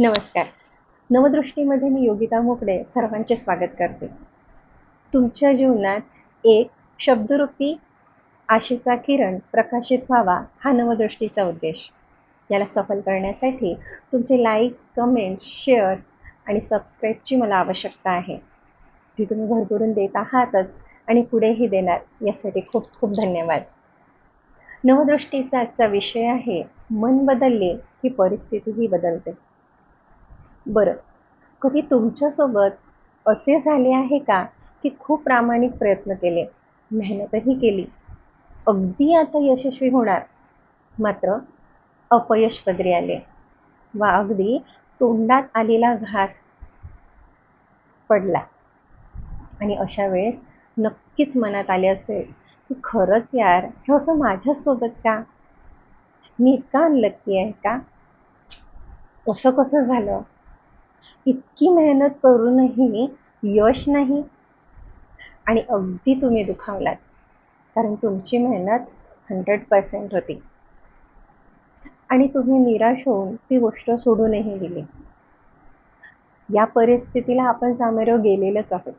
नमस्कार. नवदृष्टीमध्ये मी योगिता मोकडे सर्वांचे स्वागत करते. तुमच्या जीवनात एक शब्दरूपी आशेचा किरण प्रकाशित व्हावा हा नवदृष्टीचा उद्देश. याला सफल करण्यासाठी तुमचे लाईक्स कमेंट्स शेअर्स आणि सबस्क्राईबची मला आवश्यकता आहे. ती तुम्ही भरभरून देत आहातच आणि पुढेही देणार यासाठी खूप खूप धन्यवाद. नवदृष्टीचा आजचा विषय आहे मन बदलले की परिस्थितीही बदलते. बरं. कधी तुमच्यासोबत असे झाले आहे का की खूप प्रामाणिक प्रयत्न केले मेहनतही केली? अगदी आता यशस्वी होणार. मात्र अपयश पदरी आले. वा अगदी तोंडात आलेला घास पडला. आणि अशा वेळेस नक्कीच मनात आले असेल की खरंच यार हे असं माझ्यासोबत का? मी इतका अनलक्की आहे का? असं कसं झालं? इतकी मेहनत करूनही यश नाही. आणि अगदी तुम्ही दुखावलात. कारण तुमची मेहनत हंड्रेड पर्सेंट होती. आणि तुम्ही निराश होऊन ती गोष्ट सोडूनही दिली. या परिस्थितीला आपण सामोरं गेलेलंच आहोत.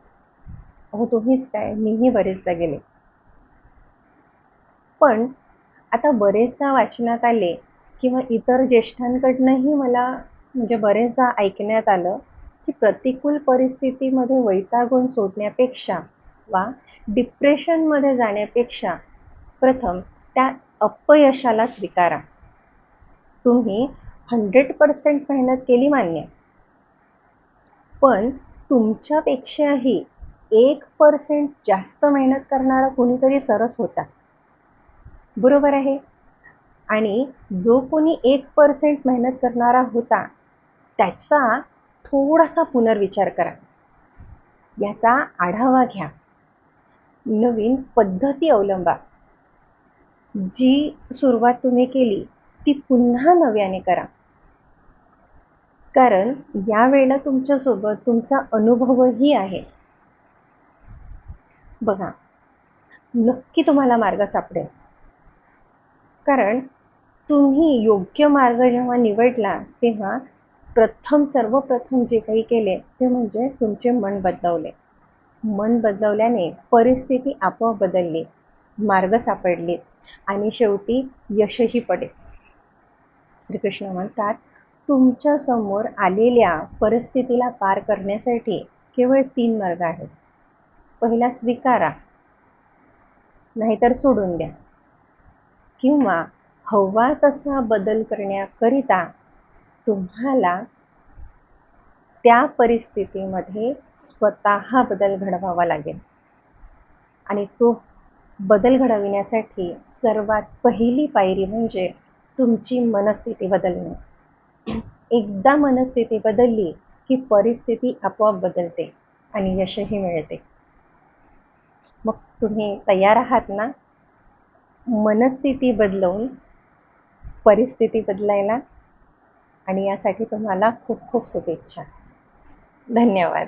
अहो तुम्हीच काय? मीही बरेचदा गेले. पण आता बरेचदा वाचनात आले किंवा इतर ज्येष्ठांकडनंही मला म्हणजे बरेचदा ऐकण्यात आलं की प्रतिकूल परिस्थितीमध्ये वैतागून सोडण्यापेक्षा वा डिप्रेशनमध्ये जाण्यापेक्षा प्रथम त्या अपयशाला स्वीकारा. तुम्ही हंड्रेड पर्सेंट मेहनत केली मान्य. पण तुमच्यापेक्षाही एक पर्सेंट जास्त मेहनत करणारा कुणीतरी सरस होता. बरोबर आहे? आणि जो कोणी एक पर्सेंट मेहनत करणारा होता त्याचा थोडासा पुनर्विचार करा. याचा आढावा घ्या. नवीन पद्धती अवलंबा. जी सुरुवात तुम्ही केली ती पुन्हा नव्याने करा. कारण यावेळेला तुमच्यासोबत तुमचा अनुभवही आहे. बघा नक्की तुम्हाला मार्ग सापडेल. कारण तुम्ही योग्य मार्ग जेव्हा निवडला तेव्हा प्रथम सर्वप्रथम जे काही केले ते म्हणजे तुमचे मन बदलवले. मन बदलवल्याने परिस्थिती आपोआप बदलली मार्ग सापडले आणि शेवटी यशही पडेल. श्रीकृष्ण म्हणतात तुमच्यासमोर आलेल्या परिस्थितीला पार करण्यासाठी केवळ तीन मार्ग आहेत. पहिला स्वीकारा. नाहीतर सोडून द्या. किंवा हवा तसा बदल करण्याकरिता तुम्हाला त्या परिस्थितीमध्ये स्वतः बदल घडवावा लागेल. आणि तो बदल घडविण्यासाठी सर्वात पहिली पायरी म्हणजे तुमची मनस्थिती बदलणे. एकदा मनस्थिती बदलली की परिस्थिती आपोआप बदलते आणि यशही मिळते. मग तुम्ही तयार आहात ना? मनस्थिती बदलवून परिस्थिती बदलायला आणि यासाठी तुम्हाला खूप खूप शुभेच्छा. धन्यवाद.